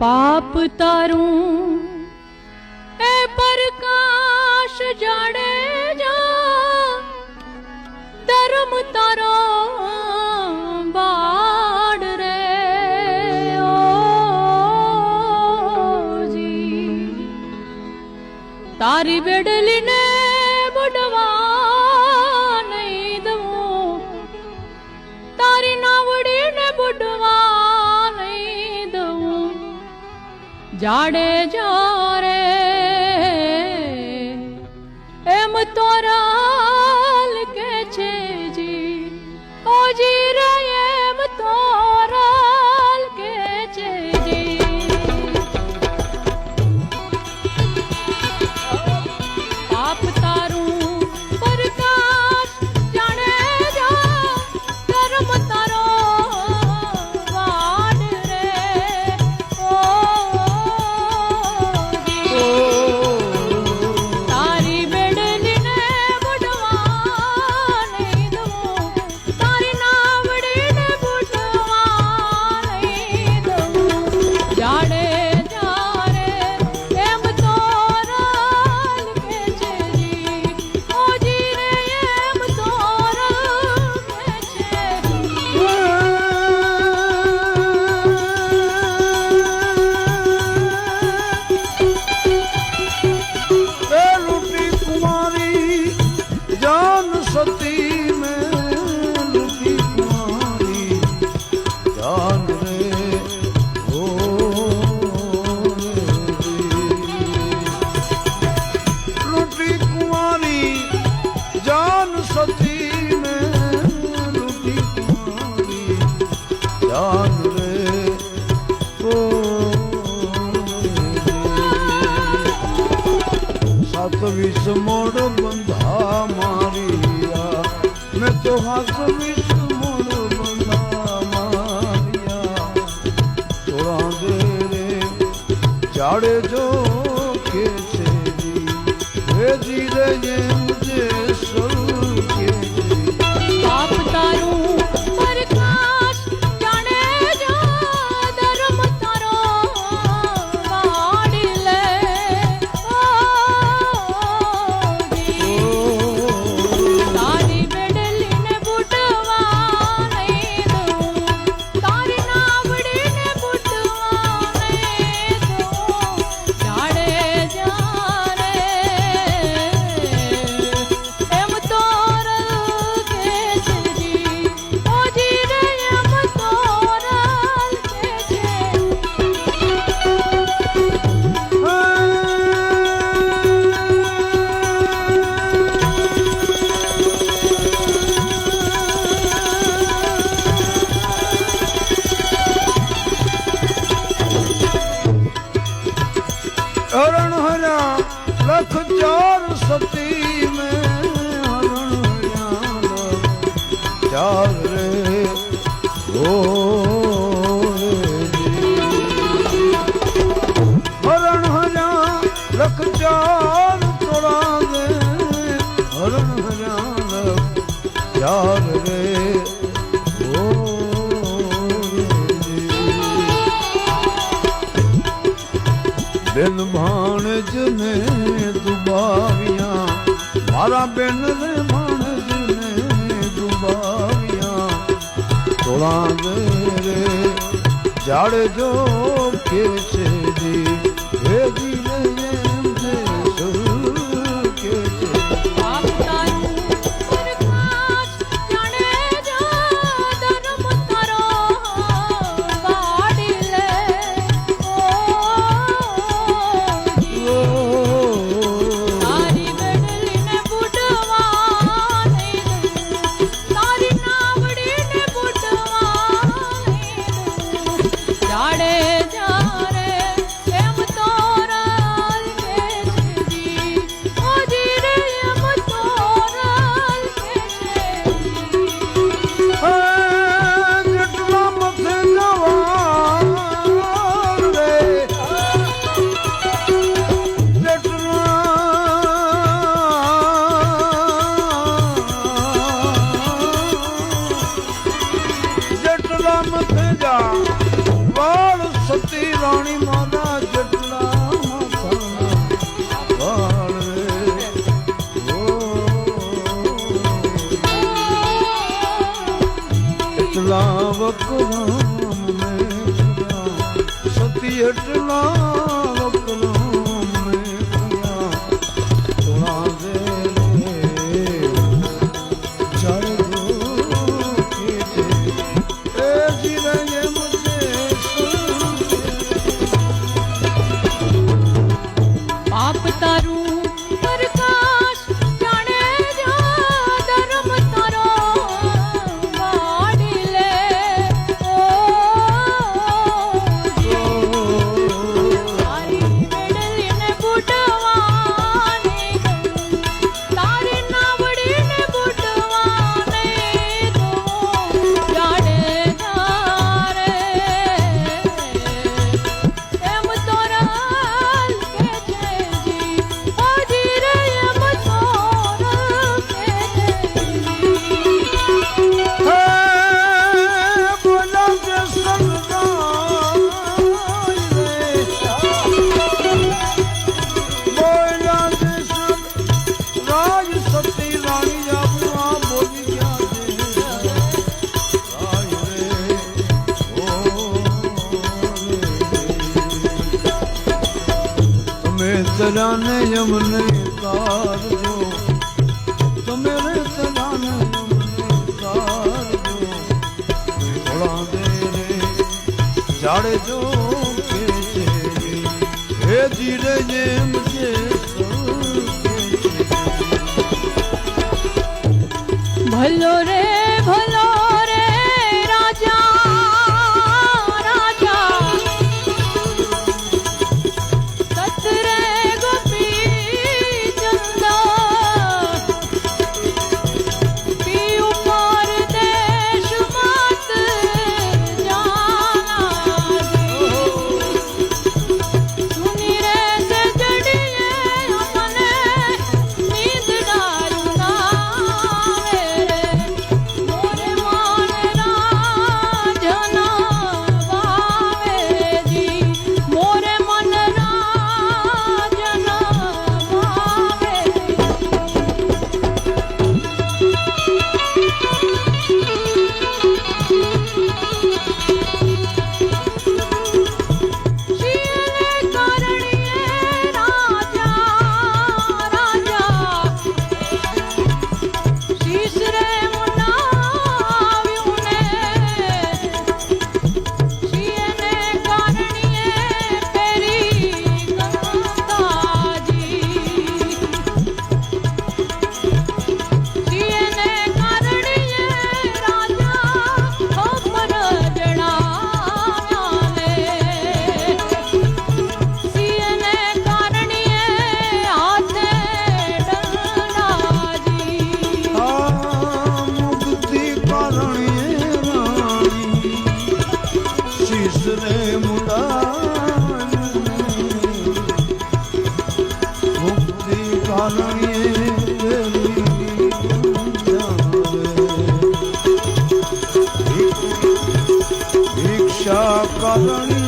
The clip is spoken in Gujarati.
ਪਾਪ ਤਾਰੂ। ਐ ਪ੍ਰਕਾਸ਼ ਜਾੜੇ ਜਾ। ਧਰਮ ਤਾਰੋ ਬਾੜ ਰੇ ਓ ਜੀ। ਤਾਰੀ ਬੇੜਲੀ ਨੇ જાડે જા રે એમ તોરા વિષ મોડ બંધા મારિયા. મેં તો હાસ વિષ મોડ બંધા મારિયા. થોડા દે રે જો કે છે જી રે જી રે બેન ભાણજ ને દુબાવ્યા, મારા બેન રે ભાણજ ને દુબાવ્યા. તોળા રે, જાડજો કે છે જીવ રામ ભેજા વાળ સતી રાણી માના જટલા એટલા વકરામ સતી એટલા આપ તારું સદાને યમને તારજો તમે રે સદાને યમને તારજો ભોળા દે રે, જાડજો કે છે હે ધીરે જેમ છે ભલો રે oh